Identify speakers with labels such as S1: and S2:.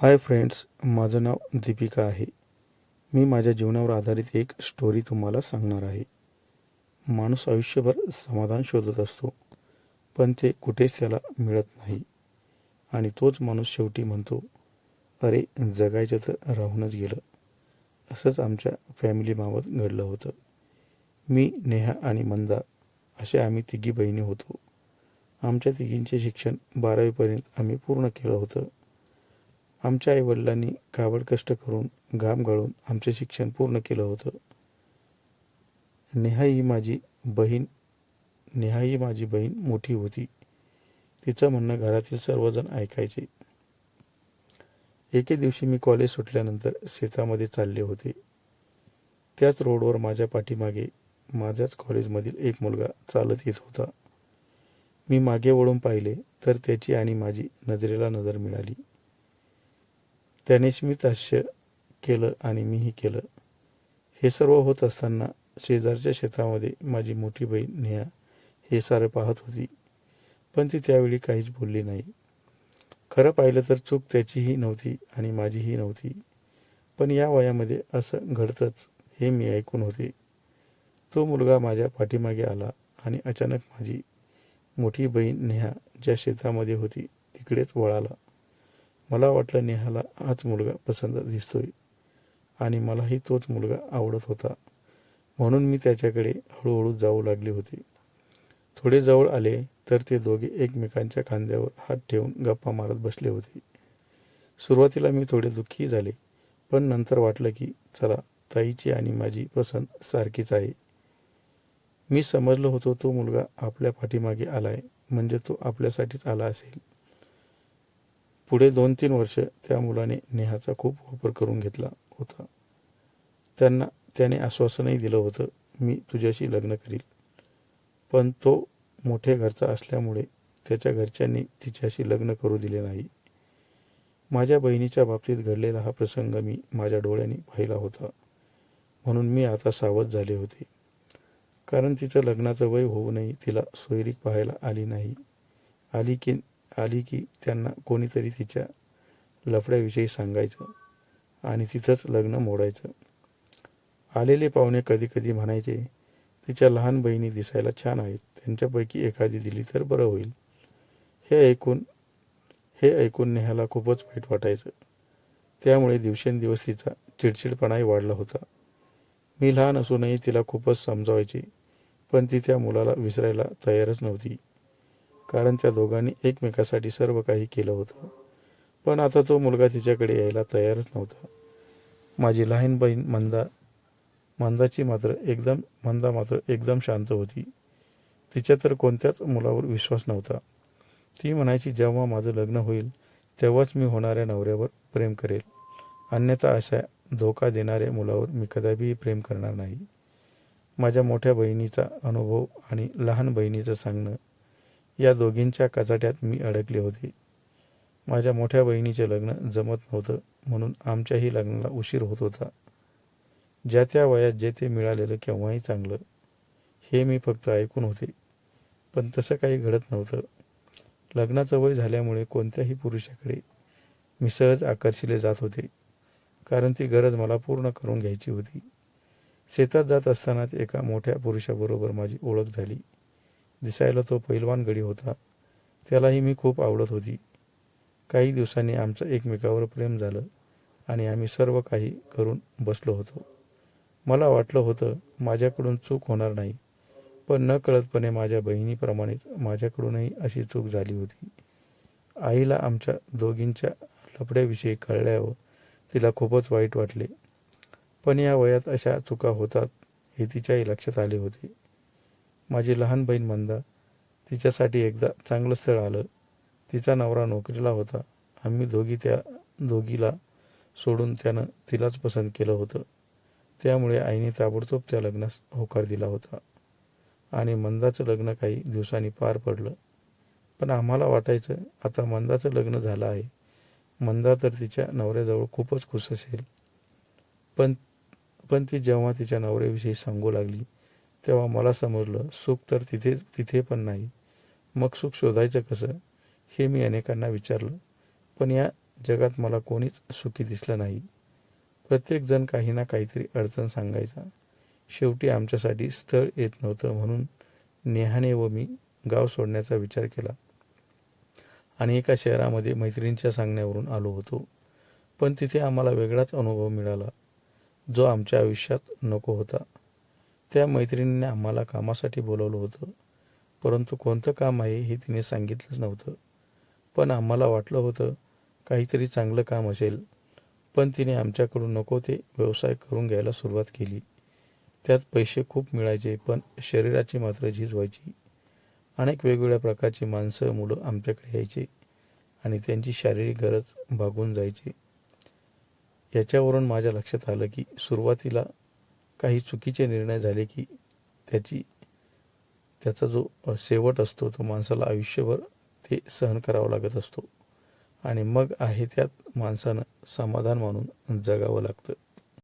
S1: Hi friends माझं नाव दीपिका आहे. मी माझ्या जीवनावर आधारित एक स्टोरी तुम्हाला सांगणार आहे. माणूस आयुष्यभर समाधान शोधत असतो पण ते कुठेच त्याला मिळत नाही. आणि तोच माणूस शेवटी म्हणतो अरे जगायचं तर राहूनच गेलं. असंच आमच्या फॅमिलीबाबत घडलं होतं. मी नेहा आणि मंदा अशा आम्ही तिघी बहिणी होतो. आमच्या तिघींचे शिक्षण बारावीपर्यंत आम्ही पूर्ण केलं होतं. आमच्या आईवडिलांनी काबड कष्ट करून घाम गाळून आमचे शिक्षण पूर्ण केलं होतं. नेहा ही माझी बहीण नेहा ही माझी बहीण मोठी होती. तिचं म्हणणं घरातील सर्वजण ऐकायचे. एके दिवशी मी कॉलेज सुटल्यानंतर शेतामध्ये चालले होते. त्याच रोडवर माझ्या पाठीमागे माझ्याच कॉलेजमधील एक मुलगा चालत येत होता. मी मागे वळून पाहिले तर त्याची आणि माझी नजरेला नजर मिळाली. त्यानेच मी ताश्य केलं आणि मीही केलं. हे सर्व होत असताना शेजारच्या शेतामध्ये माझी मोठी बहीण नेहा हे सारं पाहत होती. पण ती त्यावेळी काहीच बोलली नाही. खरं पाहिलं तर चूक त्याचीही नव्हती आणि माझीही नव्हती. पण या वयामध्ये असं घडतंच हे मी ऐकून होते. तो मुलगा माझ्या पाठीमागे आला आणि अचानक माझी मोठी बहीण नेहा ज्या शेतामध्ये होती तिकडेच वळाला. मला वाटलं नेहाला हाच मुलगा पसंत दिसतोय. आणि मलाही तोच मुलगा आवडत होता. म्हणून मी त्याच्याकडे हळूहळू जाऊ लागले होते. थोडे जवळ आले तर ते दोघे एकमेकांच्या खांद्यावर हात ठेवून गप्पा मारत बसले होते. सुरुवातीला मी थोडे दुःखी झाले पण नंतर वाटलं की चला ताईची आणि माझी पसंत सारखीच आहे. मी समजलो होतो तो मुलगा आपल्या पाठीमागे आलाय म्हणजे तो आपल्यासाठीच आला असेल. पुढे दोन तीन वर्ष त्या मुलाने नेहाचा खूप वापर करून घेतला होता. त्यांना त्याने आश्वासनही दिलं होतं मी तुझ्याशी लग्न करील. पण तो मोठ्या घरचा असल्यामुळे त्याच्या घरच्यांनी तिच्याशी लग्न करू दिले नाही. माझ्या बहिणीच्या बाबतीत घडलेला हा प्रसंग मी माझ्या डोळ्यांनी पाहिला होता. म्हणून मी आता सावध झाले होते. कारण तिचं लग्नाचं वय होऊनही तिला सोयरीक पाहायला आली नाही. आली की आली की त्यांना कोणीतरी तिच्या लफड्याविषयी सांगायचं आणि तिथंच लग्न मोडायचं. आलेले पाहुणे कधी कधी म्हणायचे तिच्या लहान बहिणी दिसायला छान आहेत. त्यांच्यापैकी एखादी दिली तर बरं होईल. हे ऐकून हे ऐकून नेहाला खूपच वाईट वाटायचं. त्यामुळे दिवसेंदिवस तिचा चिडचिडपणाही वाढला होता. मी लहान असूनही तिला खूपच समजावायचे पण ती त्या मुलाला विसरायला तयारच नव्हती. कारण त्या दोघांनी एकमेकासाठी सर्व काही केलं होतं. पण आता तो मुलगा तिच्याकडे यायला तयारच नव्हता. माझी लहान बहीण मंदा मंदाची मात्र एकदम मंदा मात्र एकदम शांत होती. तिच्या तर कोणत्याच मुलावर विश्वास नव्हता. ती म्हणायची जेव्हा माझं लग्न होईल तेव्हाच मी होणाऱ्या नवऱ्यावर प्रेम करेल. अन्यथा अशा धोका देणाऱ्या मुलावर मी कदापिही प्रेम करणार नाही. माझ्या मोठ्या बहिणीचा अनुभव आणि लहान बहिणीचं सांगणं या दोघींच्या कचाट्यात मी अडकले होते. माझ्या मोठ्या बहिणीचे लग्न जमत नव्हतं म्हणून आमच्याही लग्नाला उशीर होत होता. ज्या त्या वयात जे ते मिळालेलं केव्हाही चांगलं हे मी फक्त ऐकून होते. पण तसं काही घडत नव्हतं. लग्नाचं वय झाल्यामुळे कोणत्याही पुरुषाकडे मी सहज आकर्षिले जात होते कारण ती गरज मला पूर्ण करून घ्यायची होती. शेतात जात असतानाच एका मोठ्या पुरुषाबरोबर माझी ओळख झाली. दिसायला तो पैलवान गडी होता. त्यालाही मी खूप आवडत होती. काही दिवसांनी आमचं एकमेकावर प्रेम झालं आणि आम्ही सर्व काही करून बसलो होतो. मला वाटलं होतं माझ्याकडून चूक होणार नाही पण न कळतपणे माझ्या बहिणीप्रमाणेच माझ्याकडूनही अशी चूक झाली होती. आईला आमच्या दोघींच्या लफड्याविषयी कळल्यावर तिला खूपच वाईट वाटले. पण या वयात अशा चुका होतात हे तिच्याही लक्षात आले होते. माझी लहान बहीण मंदा. तिच्यासाठी एकदा चांगलं स्थळ आलं. तिचा नवरा नोकरीला होता. आम्ही दोघी त्या दोघीला सोडून त्यानं तिलाच पसंत केलं होतं. त्यामुळे आईने ताबडतोब त्या लग्नास होकार दिला होता. आणि मंदाचं लग्न काही दिवसांनी पार पडलं. पण आम्हाला वाटायचं आता मंदाचं लग्न झालं आहे. मंदा तर तिच्या नवऱ्याजवळ खूपच खुश असेल. पण पण ती जेव्हा तिच्या नवऱ्याविषयी सांगू लागली तेव्हा मला समजलं सुख तर तिथे तिथे पण नाही. मग सुख शोधायचं कसं? हे मी अनेकांना विचारलं पण या जगात मला कोणीच सुखी दिसलं नाही. प्रत्येकजण काही ना काहीतरी अडचण सांगायचा. शेवटी आमच्यासाठी स्थळ येत नव्हतं म्हणून नेहाने व मी गाव सोडण्याचा विचार केला. आणि एका शहरामध्ये मैत्रिणींच्या सांगण्यावरून आलो होतो. पण तिथे आम्हाला वेगळाच अनुभव मिळाला जो आमच्या आयुष्यात नको होता. त्या मैत्रिणीने आम्हाला कामासाठी बोलवलं होतं. परंतु कोणतं काम आहे हे तिने सांगितलंच नव्हतं. पण आम्हाला वाटलं होतं काहीतरी चांगलं काम असेल. पण तिने आमच्याकडून नको ते व्यवसाय करून घ्यायला सुरुवात केली. त्यात पैसे खूप मिळायचे पण शरीराची मात्र झीज व्हायची. अनेक वेगवेगळ्या प्रकारची माणसं मुलं आमच्याकडे यायचे आणि त्यांची शारीरिक गरज भागून जायची. याच्यावरून माझ्या लक्षात आलं की सुरुवातीला काही चुकीचे निर्णय झाले की त्याची त्याचा जो शेवट असतो तो माणसाला आयुष्यभर ते सहन करावा लागत असतो. आणि मग आहे त्यात माणसानं समाधान मानून जगावं लागतं.